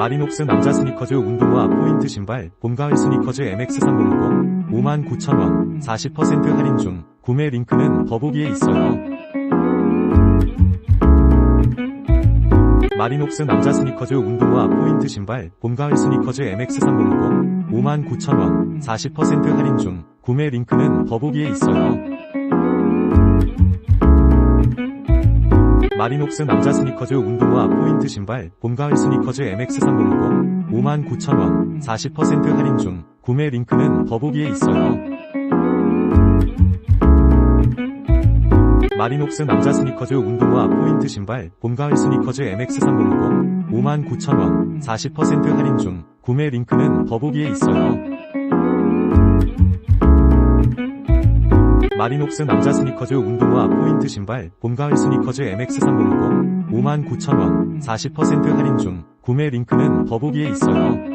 마리녹스 남자 스니커즈 운동화 포인트 신발 봄가을 스니커즈 MX300 59,000원 40% 할인 중 구매 링크는 더보기에 있어요. 마리녹스 남자 스니커즈 운동화 포인트 신발 봄가을 스니커즈 MX300 59,000원 40% 할인 중 구매 링크는 더보기에 있어요. 마리녹스 남자 스니커즈 운동화 포인트 신발 봄가을 스니커즈 MX300 59,000원 40% 할인 중 구매 링크는 더보기에 있어요. 마리녹스 남자 스니커즈 운동화 포인트 신발 봄가을 스니커즈 MX300 59,000원 40% 할인 중 구매 링크는 더보기에 있어요. 마리녹스 남자 스니커즈 운동화 포인트 신발 봄가을 스니커즈 MX300 59,000원 40% 할인 중 구매 링크는 더보기에 있어요.